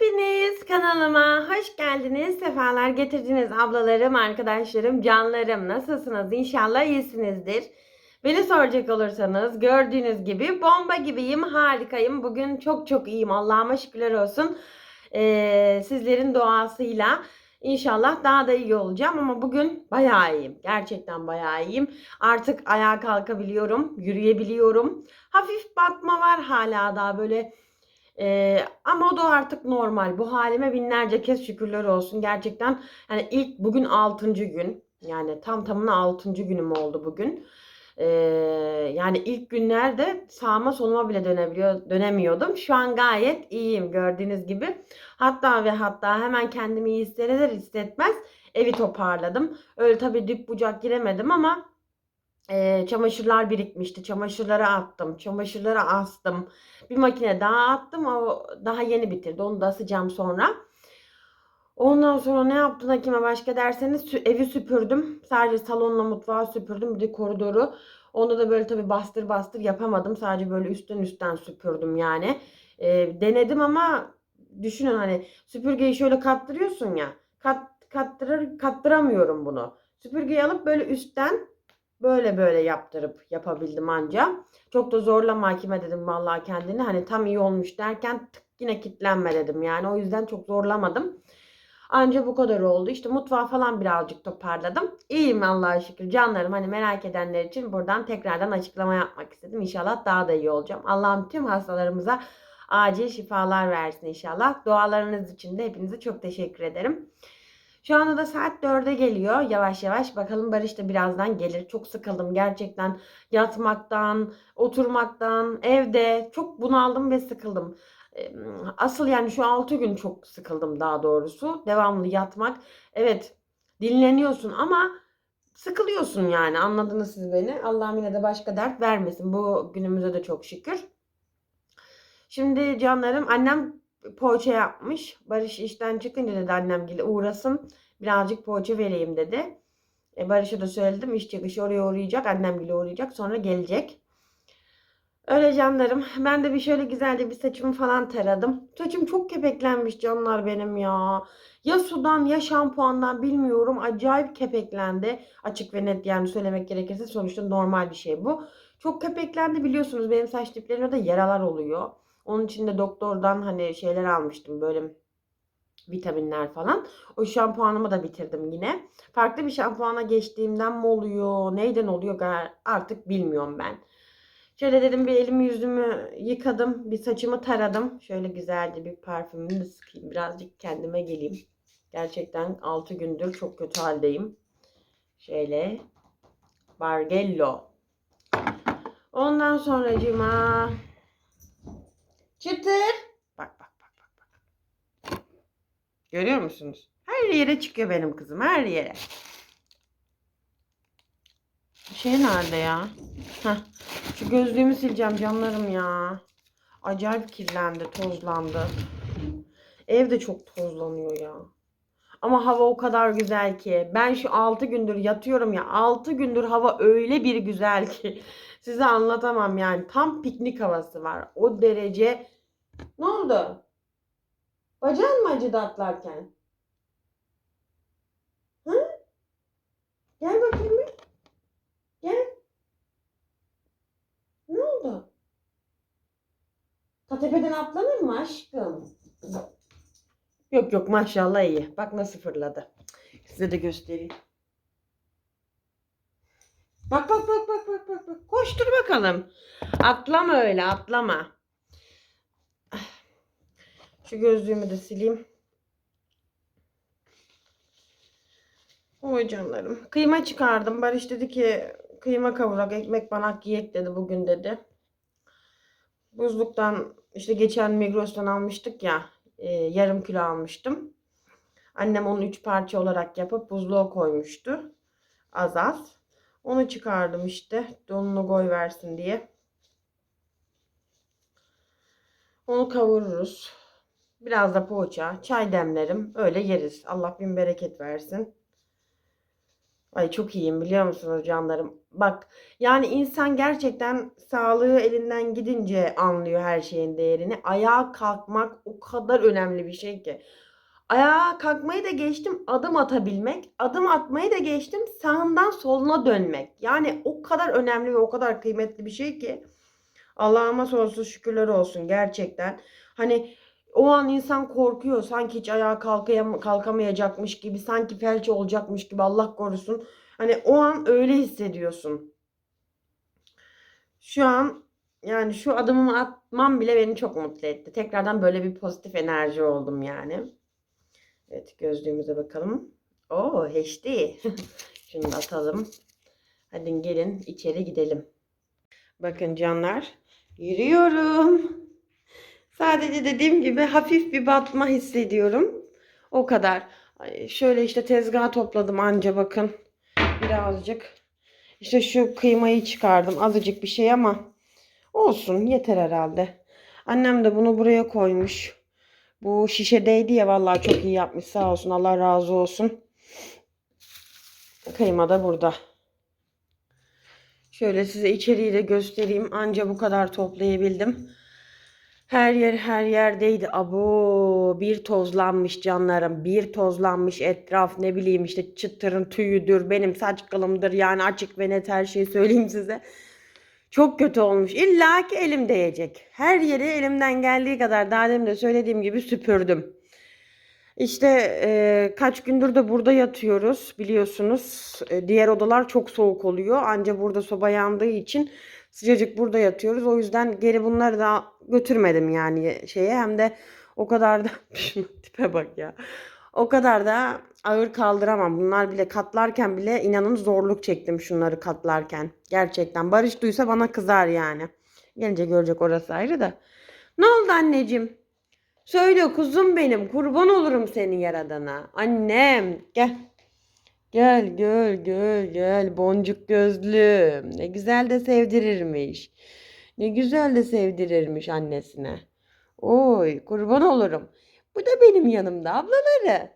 Hepiniz kanalıma hoş geldiniz. Sefalar getirdiniz ablalarım, arkadaşlarım, canlarım. Nasılsınız? İnşallah iyisinizdir. Beni soracak olursanız gördüğünüz gibi bomba gibiyim, harikayım. Bugün çok çok iyiyim. Allah'ıma şükürler olsun. Ee, sizlerin duasıyla inşallah daha da iyi olacağım ama bugün bayağı iyiyim. Gerçekten bayağı iyiyim. Artık ayağa kalkabiliyorum, yürüyebiliyorum. Hafif batma var hala daha böyle ee, ama o da artık normal. Bu halime binlerce kez şükürler olsun. Gerçekten hani ilk bugün 6. gün. Yani tam tamına 6. günüm oldu bugün. Ee, yani ilk günlerde sağıma soluma bile dönebiliyor, dönemiyordum. Şu an gayet iyiyim gördüğünüz gibi. Hatta ve hatta hemen kendimi iyi hisseder hissetmez evi toparladım. Öyle tabii dip bucak giremedim ama e, çamaşırlar birikmişti. Çamaşırları attım. Çamaşırları astım. Bir makine daha attım. O daha yeni bitirdi. Onu da asacağım sonra. Ondan sonra ne yaptın Hakime başka derseniz evi süpürdüm. Sadece salonla mutfağı süpürdüm. Bir de koridoru. Onda da böyle tabii bastır bastır yapamadım. Sadece böyle üstten üstten süpürdüm yani. E, denedim ama düşünün hani süpürgeyi şöyle kattırıyorsun ya. Kat, kattırır, kattıramıyorum bunu. Süpürgeyi alıp böyle üstten böyle böyle yaptırıp yapabildim anca. Çok da zorlama hakime dedim vallahi kendini. Hani tam iyi olmuş derken tık yine kitlenme dedim. Yani o yüzden çok zorlamadım. Anca bu kadar oldu. İşte mutfağı falan birazcık toparladım. İyiyim Allah'a şükür. Canlarım hani merak edenler için buradan tekrardan açıklama yapmak istedim. İnşallah daha da iyi olacağım. Allah'ım tüm hastalarımıza acil şifalar versin inşallah. Dualarınız için de hepinize çok teşekkür ederim. Şu anda da saat 4'e geliyor yavaş yavaş. Bakalım Barış da birazdan gelir. Çok sıkıldım gerçekten yatmaktan, oturmaktan, evde çok bunaldım ve sıkıldım. Asıl yani şu 6 gün çok sıkıldım daha doğrusu. Devamlı yatmak. Evet dinleniyorsun ama sıkılıyorsun yani anladınız siz beni. Allah'ım yine de başka dert vermesin. Bu günümüze de çok şükür. Şimdi canlarım annem poğaça yapmış. Barış işten çıkınca dedi annem gibi uğrasın. Birazcık poğaça vereyim dedi. E, Barış'a da söyledim. İş çıkışı oraya uğrayacak. Annem gibi uğrayacak. Sonra gelecek. Öyle canlarım. Ben de bir şöyle güzelce bir saçımı falan taradım. Saçım çok kepeklenmiş canlar benim ya. Ya sudan ya şampuandan bilmiyorum. Acayip kepeklendi. Açık ve net yani söylemek gerekirse sonuçta normal bir şey bu. Çok kepeklendi biliyorsunuz. Benim saç diplerimde de yaralar oluyor. Onun için de doktordan hani şeyler almıştım böyle vitaminler falan. O şampuanımı da bitirdim yine. Farklı bir şampuana geçtiğimden mi oluyor, neyden oluyor artık bilmiyorum ben. Şöyle dedim bir elimi yüzümü yıkadım, bir saçımı taradım. Şöyle güzelce bir parfümümü sıkayım. Birazcık kendime geleyim. Gerçekten 6 gündür çok kötü haldeyim. Şöyle Bargello. Ondan sonracığıma Çıtır. Bak bak bak bak bak. Görüyor musunuz? Her yere çıkıyor benim kızım. Her yere. Şey nerede ya? Heh. Şu gözlüğümü sileceğim canlarım ya. Acayip kirlendi, tozlandı. Ev de çok tozlanıyor ya. Ama hava o kadar güzel ki. Ben şu 6 gündür yatıyorum ya. 6 gündür hava öyle bir güzel ki. Size anlatamam yani. Tam piknik havası var. O derece. Ne oldu? Bacağın mı acıdı atlarken? Hı? Gel bakayım bir. Gel. Ne oldu? Ta tepeden atlanır mı aşkım? Yok yok maşallah iyi. Bak nasıl fırladı. Size de göstereyim. Bak bak bak bak bak bak bak. Koştur bakalım. Atlama öyle atlama. Şu gözlüğümü de sileyim. Oy canlarım. Kıyma çıkardım. Barış dedi ki kıyma kavurak ekmek banak yiyek dedi bugün dedi. Buzluktan işte geçen Migros'tan almıştık ya. e, yarım kilo almıştım. Annem onu üç parça olarak yapıp buzluğa koymuştu. Az az. Onu çıkardım işte. Donunu koy versin diye. Onu kavururuz. Biraz da poğaça, çay demlerim. Öyle yeriz. Allah bin bereket versin. Ay çok iyiyim biliyor musunuz canlarım? Bak yani insan gerçekten sağlığı elinden gidince anlıyor her şeyin değerini. Ayağa kalkmak o kadar önemli bir şey ki. Ayağa kalkmayı da geçtim adım atabilmek. Adım atmayı da geçtim sağından soluna dönmek. Yani o kadar önemli ve o kadar kıymetli bir şey ki. Allah'ıma sonsuz şükürler olsun gerçekten. Hani o an insan korkuyor. Sanki hiç ayağa kalkayam kalkamayacakmış gibi, sanki felç olacakmış gibi Allah korusun. Hani o an öyle hissediyorsun. Şu an yani şu adımımı atmam bile beni çok mutlu etti. Tekrardan böyle bir pozitif enerji oldum yani. Evet gözlüğümüze bakalım. Oo HD. Şunu atalım. Hadi gelin içeri gidelim. Bakın canlar yürüyorum. Sadece dediğim gibi hafif bir batma hissediyorum. O kadar. Şöyle işte tezgah topladım anca bakın. Birazcık. İşte şu kıymayı çıkardım. Azıcık bir şey ama olsun yeter herhalde. Annem de bunu buraya koymuş. Bu şişedeydi ya vallahi çok iyi yapmış sağ olsun Allah razı olsun. Kıyma da burada. Şöyle size içeriği de göstereyim. Anca bu kadar toplayabildim. Her yer her yerdeydi. Abo bir tozlanmış canlarım. Bir tozlanmış etraf ne bileyim işte çıtırın tüyüdür. Benim saç kılımdır yani açık ve net her şeyi söyleyeyim size. Çok kötü olmuş. İlla ki elim değecek. Her yeri elimden geldiği kadar daha demin de söylediğim gibi süpürdüm. İşte e, kaç gündür de burada yatıyoruz biliyorsunuz. E, diğer odalar çok soğuk oluyor. Anca burada soba yandığı için sıcacık burada yatıyoruz. O yüzden geri bunları da götürmedim yani şeye. Hem de o kadar da şuna tipe bak ya. O kadar da ağır kaldıramam. Bunlar bile katlarken bile inanın zorluk çektim şunları katlarken. Gerçekten. Barış duysa bana kızar yani. Gelince görecek orası ayrı da. Ne oldu anneciğim? Söyle kuzum benim. Kurban olurum senin yaradana. Annem gel. Gel gel gel gel boncuk gözlüm. Ne güzel de sevdirirmiş. Ne güzel de sevdirirmiş annesine. Oy kurban olurum. Bu da benim yanımda ablaları.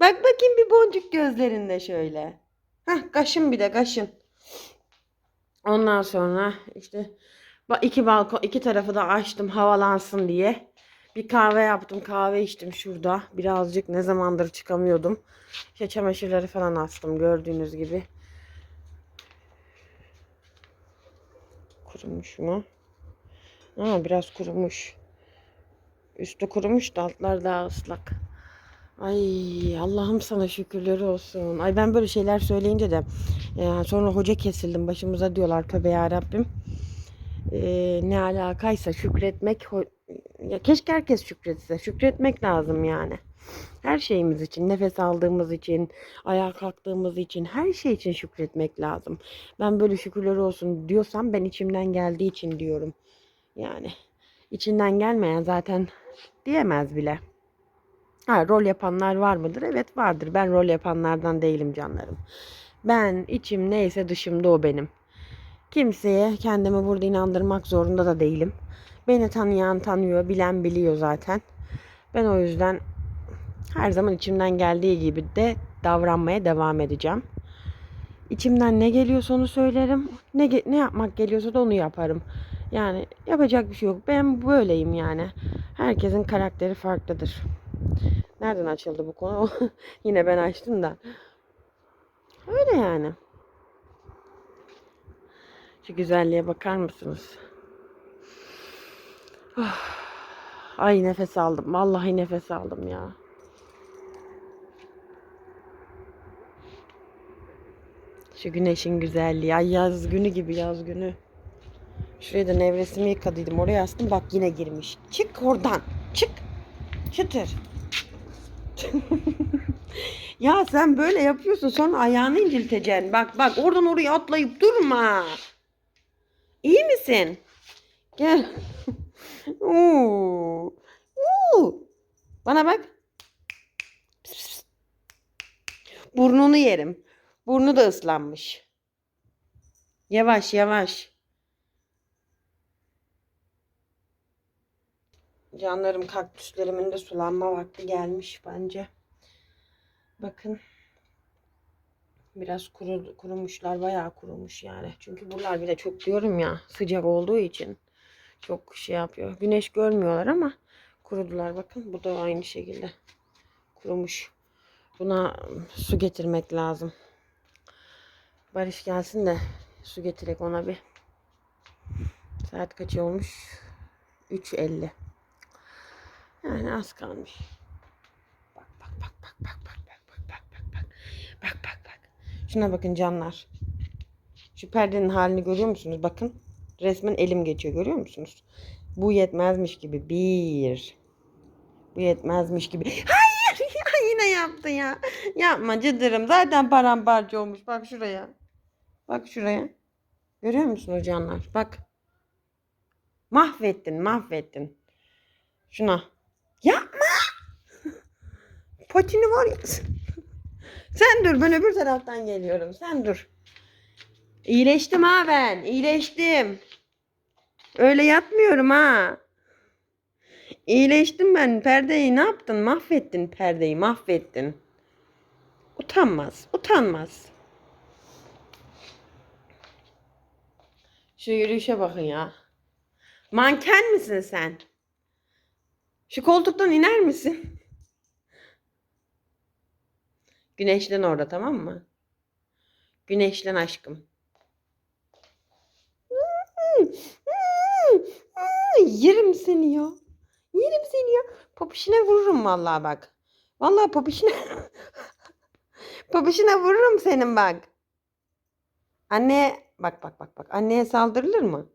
Bak bakayım bir boncuk gözlerinde şöyle. Hah kaşın bir de kaşın. Ondan sonra işte iki balkon iki tarafı da açtım havalansın diye. Bir kahve yaptım kahve içtim şurada. Birazcık ne zamandır çıkamıyordum. İşte çamaşırları falan astım gördüğünüz gibi. Kurumuş mu? Aa, biraz kurumuş. Üstü kurumuş da altlar daha ıslak. Ay Allah'ım sana şükürler olsun. Ay ben böyle şeyler söyleyince de e, sonra hoca kesildim başımıza diyorlar tövbe yarabbim. E, ne alakaysa şükretmek ya keşke herkes şükretse. Şükretmek lazım yani. Her şeyimiz için, nefes aldığımız için, ayağa kalktığımız için, her şey için şükretmek lazım. Ben böyle şükürler olsun diyorsam ben içimden geldiği için diyorum. Yani içinden gelmeyen zaten diyemez bile. Ha, rol yapanlar var mıdır? Evet vardır. Ben rol yapanlardan değilim canlarım. Ben içim neyse dışımda o benim. Kimseye kendimi burada inandırmak zorunda da değilim. Beni tanıyan tanıyor, bilen biliyor zaten. Ben o yüzden her zaman içimden geldiği gibi de davranmaya devam edeceğim. İçimden ne geliyorsa onu söylerim. Ne ne yapmak geliyorsa da onu yaparım. Yani yapacak bir şey yok. Ben böyleyim yani. Herkesin karakteri farklıdır. Nereden açıldı bu konu? Yine ben açtım da. Öyle yani. Şu güzelliğe bakar mısınız? Ah. Ay nefes aldım. Vallahi nefes aldım ya. Şu güneşin güzelliği. Ay yaz günü gibi yaz günü. Şuraya da nevresimi yıkadıydım. Oraya astım. Bak yine girmiş. Çık oradan. Çık. Çıtır. ya sen böyle yapıyorsun sonra ayağını incilteceksin. Bak bak oradan oraya atlayıp durma. İyi misin? Gel. Oo. Oo. Bana bak. Burnunu yerim. Burnu da ıslanmış. Yavaş yavaş. Canlarım kaktüslerimin de sulanma vakti gelmiş bence. Bakın. Biraz kuru, kurumuşlar. Bayağı kurumuş yani. Çünkü buralar bir de çok diyorum ya sıcak olduğu için çok şey yapıyor. Güneş görmüyorlar ama kurudular. Bakın bu da aynı şekilde kurumuş. Buna su getirmek lazım. Barış gelsin de su getirek ona bir. Saat kaç olmuş? 3.50. Yani az kalmış. Bak bak bak bak bak bak bak bak bak bak bak. Bak bak bak. Şuna bakın canlar. Şu perdenin halini görüyor musunuz? Bakın. Resmen elim geçiyor görüyor musunuz? Bu yetmezmiş gibi. Bir. Bu yetmezmiş gibi. Hayır. Ya yine yaptı ya. Yapma cıdırım. Zaten paramparça olmuş. Bak şuraya. Bak şuraya. Görüyor musunuz canlar? Bak. Mahvettin, mahvettin. Şuna. Yapma. Patini var ya. Sen dur ben öbür taraftan geliyorum. Sen dur. İyileştim ha ben. İyileştim. Öyle yatmıyorum ha. İyileştim ben. Perdeyi ne yaptın? Mahvettin perdeyi. Mahvettin. Utanmaz. Utanmaz. Şu yürüyüşe bakın ya. Manken misin sen? Şu koltuktan iner misin? Güneşlen orada tamam mı? Güneşlen aşkım. Yerim seni ya. Yerim seni ya. Popişine vururum vallahi bak. Vallahi popişine popişine vururum senin bak. Anne bak bak bak bak. Anneye saldırılır mı?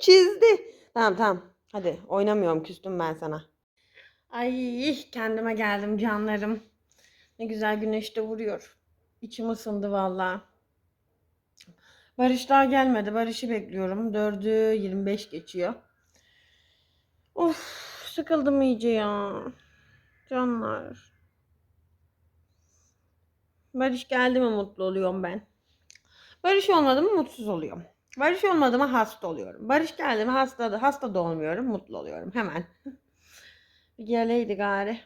Çizdi. Tamam tamam. Hadi oynamıyorum küstüm ben sana. Ay kendime geldim canlarım. Ne güzel güneş de vuruyor. İçim ısındı valla. Barış daha gelmedi. Barış'ı bekliyorum. 4'ü 25 geçiyor. Of sıkıldım iyice ya. Canlar. Barış geldi mi mutlu oluyorum ben. Barış olmadı mı mutsuz oluyorum. Barış olmadı mı hasta oluyorum. Barış geldi mi hasta, hasta da olmuyorum. Mutlu oluyorum hemen. bir geleydi gari.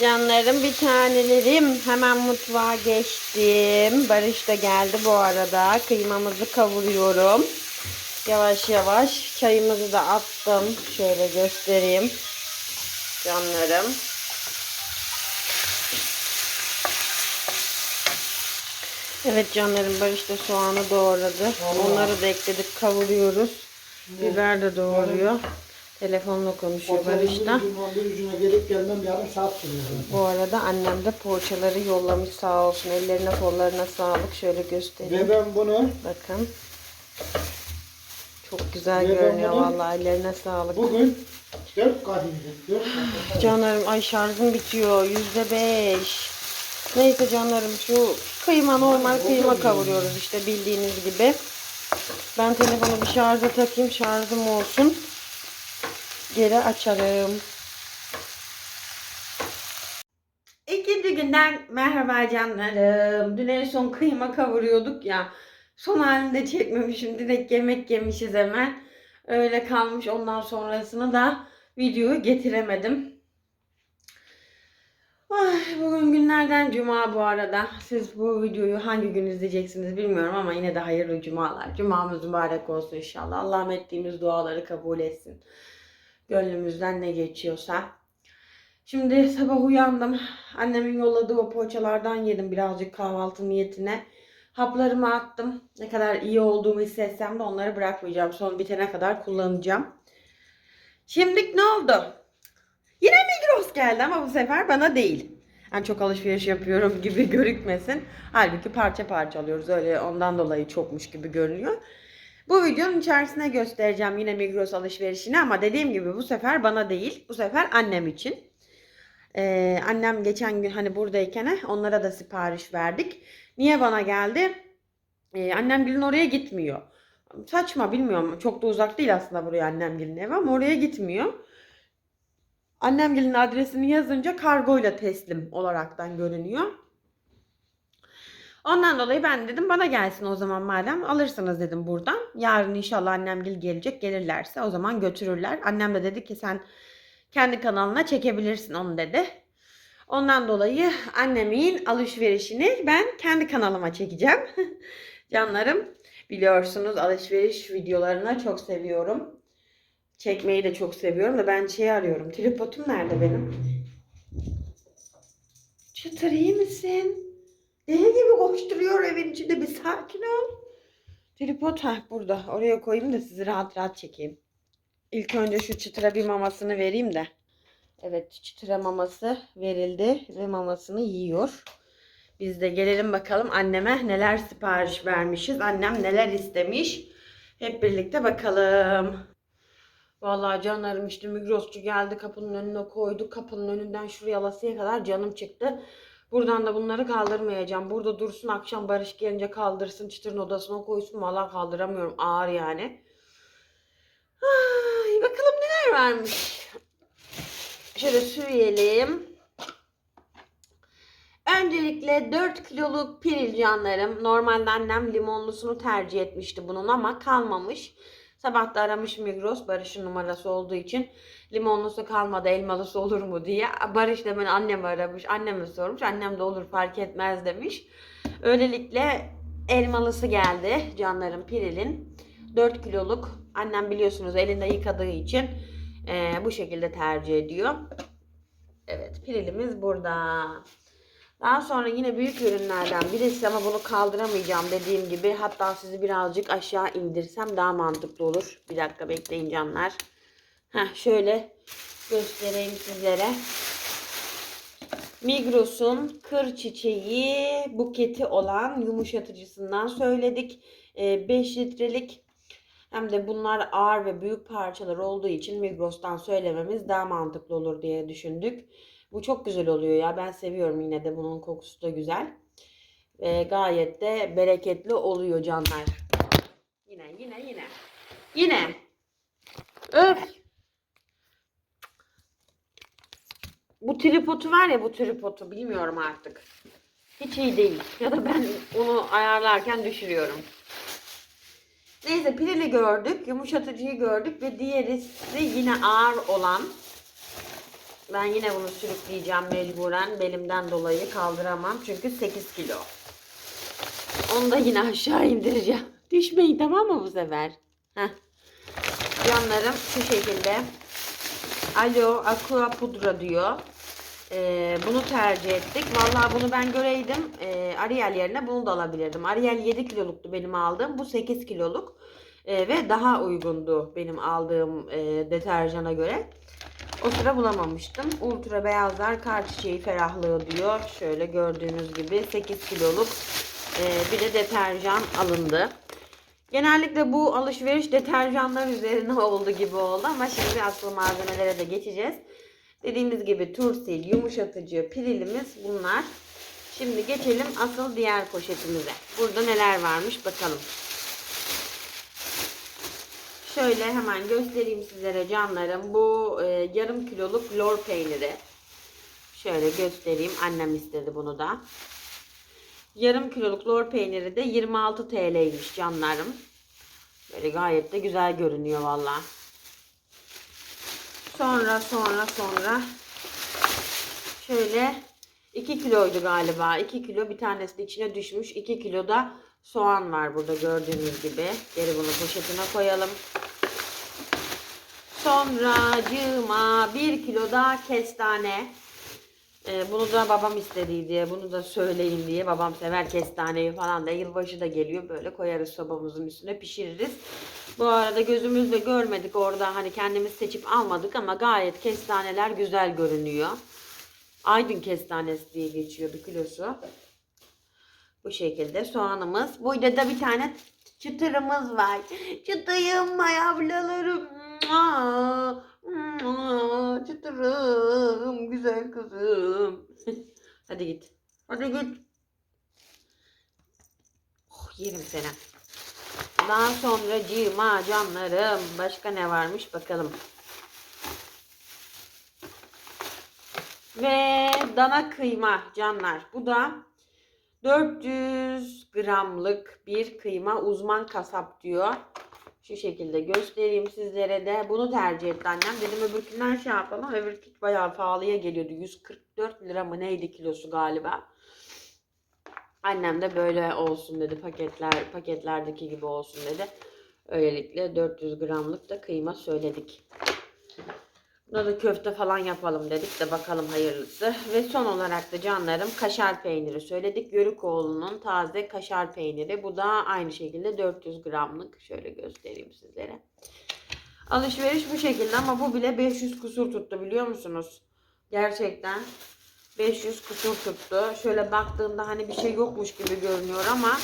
Canlarım bir tanelerim. Hemen mutfağa geçtim. Barış da geldi bu arada. Kıymamızı kavuruyorum. Yavaş yavaş. Çayımızı da attım. Şöyle göstereyim. Canlarım. Evet canlarım Barış da soğanı doğradı. Onları da ekledik kavuruyoruz. Biber de doğruyor. Telefonla konuşuyor Barış da. Ucuna ucuna gelip gelmem yarım saat sürüyor. Bu arada annem de poğaçaları yollamış sağ olsun. Ellerine kollarına sağlık. Şöyle göstereyim. Ve ben bunu Bakın. Çok güzel Ve görünüyor vallahi. Ellerine sağlık. bugün dört kat indim. Dört kat. Canlarım ay şarjım bitiyor. Yüzde beş. Neyse canlarım şu kıyma normal kıyma kavuruyoruz işte bildiğiniz gibi. Ben telefonu bir şarja takayım şarjım olsun. Geri açarım. İkinci günden merhaba canlarım. Dün en son kıyma kavuruyorduk ya. Son halinde çekmemişim. Direkt yemek yemişiz hemen. Öyle kalmış. Ondan sonrasını da videoyu getiremedim. Ay, bugün günlerden cuma bu arada. Siz bu videoyu hangi gün izleyeceksiniz bilmiyorum ama yine de hayırlı cumalar. Cumamız mübarek olsun inşallah. Allah'ım ettiğimiz duaları kabul etsin. Gönlümüzden ne geçiyorsa. Şimdi sabah uyandım. Annemin yolladığı o poğaçalardan yedim birazcık kahvaltı niyetine. Haplarımı attım. Ne kadar iyi olduğumu hissetsem de onları bırakmayacağım. Son bitene kadar kullanacağım. Şimdi ne oldu? Yine Migros geldi ama bu sefer bana değil. Yani çok alışveriş yapıyorum gibi görükmesin. Halbuki parça parça alıyoruz. Öyle ondan dolayı çokmuş gibi görünüyor. Bu videonun içerisine göstereceğim yine Migros alışverişini ama dediğim gibi bu sefer bana değil. Bu sefer annem için. Ee, annem geçen gün hani buradayken eh, onlara da sipariş verdik. Niye bana geldi? Ee, annem gelin oraya gitmiyor. Saçma bilmiyorum. Çok da uzak değil aslında buraya annem gelin evi ama oraya gitmiyor. Annemgilin adresini yazınca kargoyla teslim olaraktan görünüyor. Ondan dolayı ben dedim bana gelsin o zaman madem alırsınız dedim buradan. Yarın inşallah annemgil gelecek gelirlerse o zaman götürürler. Annem de dedi ki sen kendi kanalına çekebilirsin onu dedi. Ondan dolayı annemin alışverişini ben kendi kanalıma çekeceğim. Canlarım biliyorsunuz alışveriş videolarını çok seviyorum. Çekmeyi de çok seviyorum da ben şey arıyorum. Tripodum nerede benim? Çıtır iyi misin? Deli gibi koşturuyor evin içinde bir sakin ol. Tripod ha burada. Oraya koyayım da sizi rahat rahat çekeyim. İlk önce şu çıtıra bir mamasını vereyim de. Evet çıtıra maması verildi ve mamasını yiyor. Biz de gelelim bakalım anneme neler sipariş vermişiz. Annem neler istemiş. Hep birlikte bakalım. Vallahi canlarım işte Migrosçu geldi kapının önüne koydu. Kapının önünden şuraya alasıya kadar canım çıktı. Buradan da bunları kaldırmayacağım. Burada dursun akşam Barış gelince kaldırsın çıtırın odasına koysun. Vallahi kaldıramıyorum ağır yani. Ay, bakalım neler varmış. Şöyle süreyelim. Öncelikle 4 kiloluk piril canlarım. Normalde annem limonlusunu tercih etmişti bunun ama kalmamış. Sabah da aramış Migros Barış'ın numarası olduğu için limonlusu kalmadı elmalısı olur mu diye. Barış da ben annemi aramış. Anneme sormuş. Annem de olur fark etmez demiş. Öylelikle elmalısı geldi canlarım Piril'in. 4 kiloluk. Annem biliyorsunuz elinde yıkadığı için eee, bu şekilde tercih ediyor. Evet Piril'imiz burada. Daha sonra yine büyük ürünlerden birisi ama bunu kaldıramayacağım dediğim gibi. Hatta sizi birazcık aşağı indirsem daha mantıklı olur. Bir dakika bekleyin canlar. Heh, şöyle göstereyim sizlere. Migros'un kır çiçeği buketi olan yumuşatıcısından söyledik. 5 litrelik hem de bunlar ağır ve büyük parçalar olduğu için Migros'tan söylememiz daha mantıklı olur diye düşündük. Bu çok güzel oluyor ya. Ben seviyorum yine de bunun kokusu da güzel. Ve gayet de bereketli oluyor canlar. Yine yine yine. Yine. Öf. Bu tripodu var ya bu tripodu bilmiyorum artık. Hiç iyi değil. Ya da ben onu ayarlarken düşürüyorum. Neyse pirili gördük. Yumuşatıcıyı gördük. Ve diğerisi yine ağır olan. Ben yine bunu sürükleyeceğim mecburen. Belimden dolayı kaldıramam. Çünkü 8 kilo. Onu da yine aşağı indireceğim. Düşmeyin tamam mı bu sefer? Heh. Canlarım şu şekilde. Alo Aqua Pudra diyor. Ee, bunu tercih ettik. Vallahi bunu ben göreydim. Ee, Ariel yerine bunu da alabilirdim. Ariel 7 kiloluktu benim aldığım. Bu 8 kiloluk. Ee, ve daha uygundu benim aldığım e, deterjana göre. O sıra bulamamıştım. Ultra beyazlar kar çiçeği ferahlığı diyor. Şöyle gördüğünüz gibi 8 kiloluk e, bir de deterjan alındı. Genellikle bu alışveriş deterjanlar üzerine oldu gibi oldu ama şimdi asıl malzemelere de geçeceğiz. Dediğimiz gibi tursil, yumuşatıcı, pirilimiz bunlar. Şimdi geçelim asıl diğer poşetimize. Burada neler varmış bakalım. Şöyle hemen göstereyim sizlere canlarım. Bu e, yarım kiloluk lor peyniri. Şöyle göstereyim. Annem istedi bunu da. Yarım kiloluk lor peyniri de 26 TL'ymiş canlarım. Böyle gayet de güzel görünüyor valla. Sonra sonra sonra şöyle 2 kiloydu galiba. 2 kilo bir tanesi de içine düşmüş. 2 kilo da soğan var burada gördüğünüz gibi. Geri bunu poşetine koyalım. Sonra cığıma 1 kilo da kestane. Ee, bunu da babam istedi diye, bunu da söyleyin diye. Babam sever kestaneyi falan da. Yılbaşı da geliyor. Böyle koyarız sobamızın üstüne pişiririz. Bu arada gözümüzle görmedik orada. Hani kendimiz seçip almadık ama gayet kestaneler güzel görünüyor. Aydın kestanesi diye geçiyor bir kilosu. Bu şekilde soğanımız. Burada da bir tane çıtırımız var. Çıtayım ay ablalarım. Çıtırım güzel kızım. Hadi git. Hadi git. Oh, yerim seni. Daha sonra cima canlarım. Başka ne varmış bakalım. Ve dana kıyma canlar. Bu da 400 gramlık bir kıyma uzman kasap diyor. Şu şekilde göstereyim sizlere de. Bunu tercih etti annem. Dedim öbürkünden şey yapalım. Öbürkü bayağı pahalıya geliyordu. 144 lira mı neydi kilosu galiba. Annem de böyle olsun dedi. Paketler paketlerdeki gibi olsun dedi. Öylelikle 400 gramlık da kıyma söyledik. Buna da köfte falan yapalım dedik de bakalım hayırlısı. Ve son olarak da canlarım kaşar peyniri söyledik. Yörükoğlu'nun taze kaşar peyniri. Bu da aynı şekilde 400 gramlık. Şöyle göstereyim sizlere. Alışveriş bu şekilde ama bu bile 500 kusur tuttu biliyor musunuz? Gerçekten 500 kusur tuttu. Şöyle baktığımda hani bir şey yokmuş gibi görünüyor ama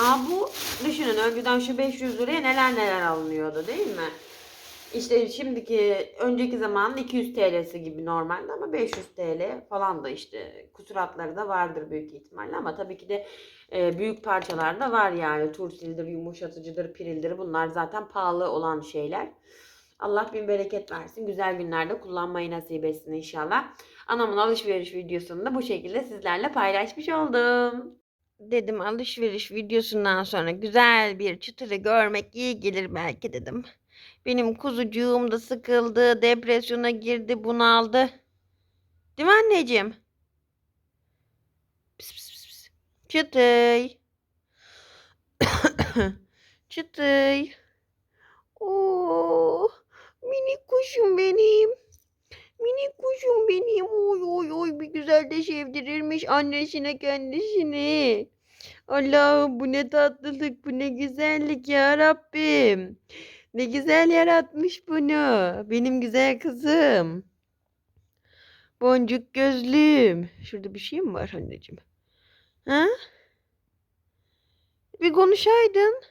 Aa bu düşünün önceden şu 500 liraya neler neler alınıyordu değil mi? İşte şimdiki önceki zamanın 200 TL'si gibi normalde ama 500 TL falan da işte kusuratları da vardır büyük ihtimalle ama tabii ki de e, büyük parçalar da var yani tursildir, yumuşatıcıdır, pirildir bunlar zaten pahalı olan şeyler. Allah bin bereket versin. Güzel günlerde kullanmayı nasip etsin inşallah. Anamın alışveriş videosunu da bu şekilde sizlerle paylaşmış oldum. Dedim alışveriş videosundan sonra güzel bir çıtırı görmek iyi gelir belki dedim. Benim kuzucuğum da sıkıldı, depresyona girdi, bunaldı. Değil mi anneciğim? Pıs pıs pıs pıs. Çıtıy. Çıtıy. Oo, minik kuşum benim. Minik kuşum benim. Oy oy oy bir güzel de sevdirirmiş annesine kendisini. Allah'ım bu ne tatlılık, bu ne güzellik ya Rabbim. Ne güzel yaratmış bunu. Benim güzel kızım. Boncuk gözlüm. Şurada bir şey mi var anneciğim? Ha? Bir konuşaydın.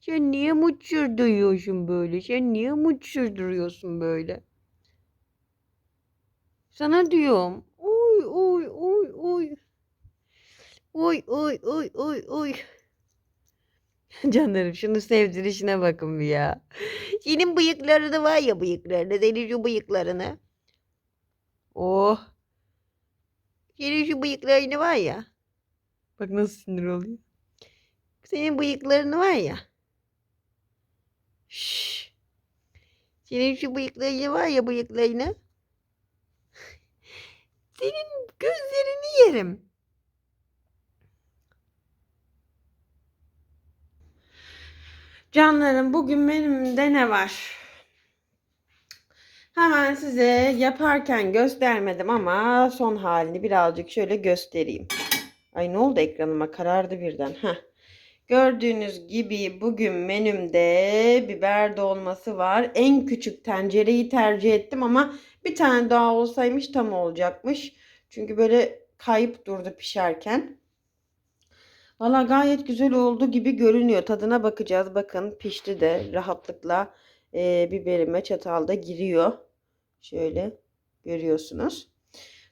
Sen niye mutsuz duyuyorsun böyle? Sen niye mutsuz duruyorsun böyle? Sana diyorum. Oy oy oy oy. Oy oy oy oy oy. Canlarım şunu sevdirişine bakın bir ya. Senin bıyıklarını var ya bıyıklarını. Senin şu bıyıklarını. Oh. Senin şu bıyıklarını var ya. Bak nasıl sinir oluyor. Senin bıyıklarını var ya. Şşş. Senin şu bıyıklarını var ya bıyıklarını. Senin gözlerini yerim. Canlarım bugün menümde ne var? Hemen size yaparken göstermedim ama son halini birazcık şöyle göstereyim. Ay ne oldu ekranıma karardı birden. Heh. Gördüğünüz gibi bugün menümde biber dolması var. En küçük tencereyi tercih ettim ama bir tane daha olsaymış tam olacakmış. Çünkü böyle kayıp durdu pişerken. Valla gayet güzel oldu gibi görünüyor. Tadına bakacağız. Bakın pişti de rahatlıkla e, biberime çatalda giriyor. Şöyle görüyorsunuz.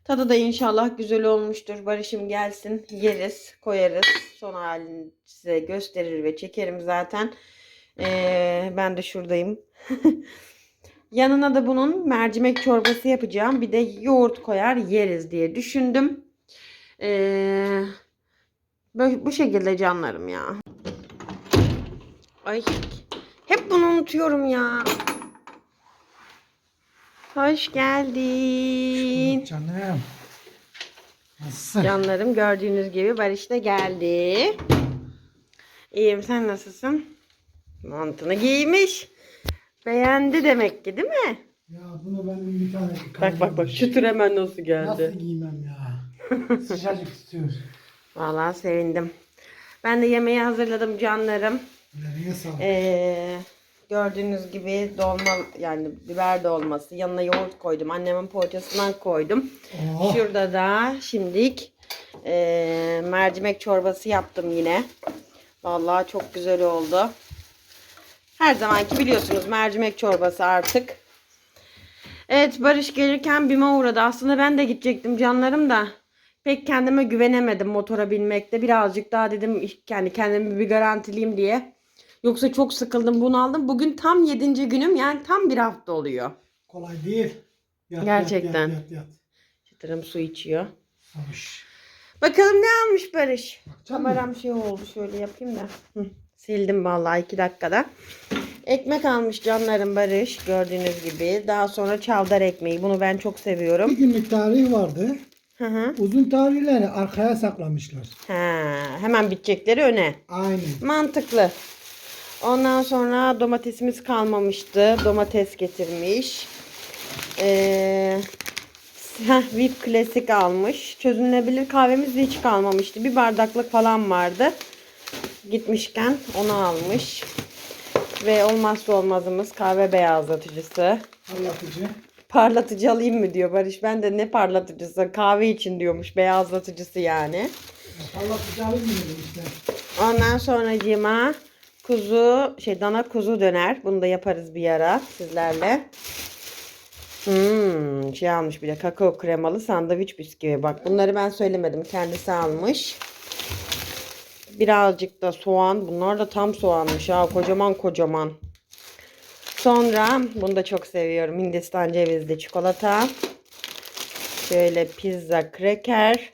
Tadı da inşallah güzel olmuştur. Barış'ım gelsin yeriz koyarız. Son halini size gösterir ve çekerim zaten. E, ben de şuradayım. Yanına da bunun mercimek çorbası yapacağım. Bir de yoğurt koyar yeriz diye düşündüm. Eee... Böyle, bu şekilde canlarım ya. Ay hep bunu unutuyorum ya. Hoş geldin. Canım. Nasılsın? Canlarım gördüğünüz gibi Barış da geldi. İyiyim sen nasılsın? Montunu giymiş. Beğendi demek ki değil mi? Ya bunu benim bir tane Bak bak bak şu tür hemen nasıl geldi. Nasıl giymem ya? Sıcacık tutuyor. Vallahi sevindim. Ben de yemeği hazırladım canlarım. Nereye sağlık? Ee, gördüğünüz gibi dolma yani biber dolması yanına yoğurt koydum. Annemin poğaçasından koydum. Oh. Şurada da şimdilik ee, mercimek çorbası yaptım yine. Vallahi çok güzel oldu. Her zamanki biliyorsunuz mercimek çorbası artık. Evet Barış gelirken BİM'e uğradı. Aslında ben de gidecektim canlarım da. Pek kendime güvenemedim motora binmekte. Birazcık daha dedim kendi kendimi bir garantileyim diye. Yoksa çok sıkıldım bunaldım. Bugün tam 7. günüm yani tam bir hafta oluyor. Kolay değil. Yat, Gerçekten. Yat, yat, yat, yat. Çıtırım su içiyor. Samış. Bakalım ne almış Barış. Bakacak mısın? Kameram şey oldu şöyle yapayım da. Hı, Sildim vallahi 2 dakikada. Ekmek almış canlarım Barış gördüğünüz gibi. Daha sonra çavdar ekmeği. Bunu ben çok Bir seviyorum. günlük tarihi vardı. Hı hı. Uzun tarihleri arkaya saklamışlar. Ha, hemen bitecekleri öne. Aynen. Mantıklı. Ondan sonra domatesimiz kalmamıştı. Domates getirmiş. Ee, Vip Klasik almış. Çözünebilir kahvemiz de hiç kalmamıştı. Bir bardaklık falan vardı. Gitmişken onu almış. Ve olmazsa olmazımız kahve beyazlatıcısı. Anlatıcı. Parlatıcı alayım mı diyor Barış. Ben de ne parlatıcısı? Kahve için diyormuş. Beyazlatıcısı yani. Anlatıcı alayım mı dedim işte. Ondan sonracığıma kuzu, şey dana kuzu döner. Bunu da yaparız bir ara sizlerle. Hmm, şey almış bir de kakao kremalı sandviç bisküvi. Bak bunları ben söylemedim. Kendisi almış. Birazcık da soğan. Bunlar da tam soğanmış ha. Kocaman kocaman. Sonra bunu da çok seviyorum. Hindistan cevizli çikolata. Şöyle pizza kreker.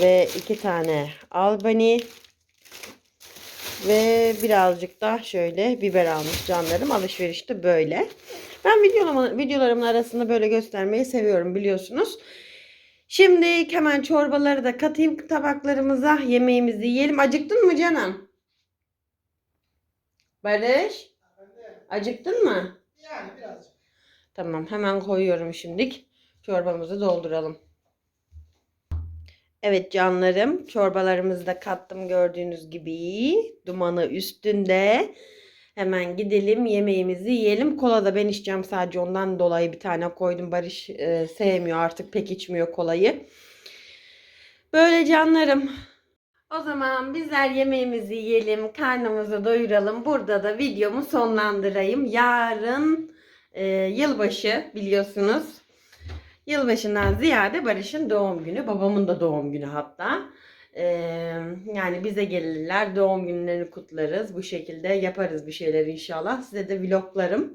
Ve iki tane albani. Ve birazcık da şöyle biber almış canlarım. Alışverişte böyle. Ben videolarımın, videolarımın arasında böyle göstermeyi seviyorum biliyorsunuz. Şimdi hemen çorbaları da katayım tabaklarımıza. Yemeğimizi yiyelim. Acıktın mı canım? Barış? Acıktın mı? Yani birazcık. Tamam hemen koyuyorum şimdilik. Çorbamızı dolduralım. Evet canlarım çorbalarımızı da kattım gördüğünüz gibi. Dumanı üstünde. Hemen gidelim yemeğimizi yiyelim. Kola da ben içeceğim sadece ondan dolayı bir tane koydum. Barış e, sevmiyor artık pek içmiyor kolayı. Böyle canlarım. O zaman bizler yemeğimizi yiyelim, karnımızı doyuralım. Burada da videomu sonlandırayım. Yarın e, yılbaşı biliyorsunuz. Yılbaşından ziyade Barış'ın doğum günü, babamın da doğum günü hatta. E, yani bize gelirler, doğum günlerini kutlarız. Bu şekilde yaparız bir şeyler inşallah. Size de vloglarım.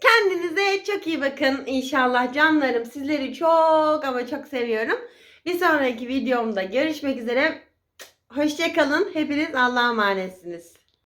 Kendinize çok iyi bakın inşallah canlarım. Sizleri çok ama çok seviyorum. Bir sonraki videomda görüşmek üzere. Hoşçakalın. Hepiniz Allah'a emanetsiniz.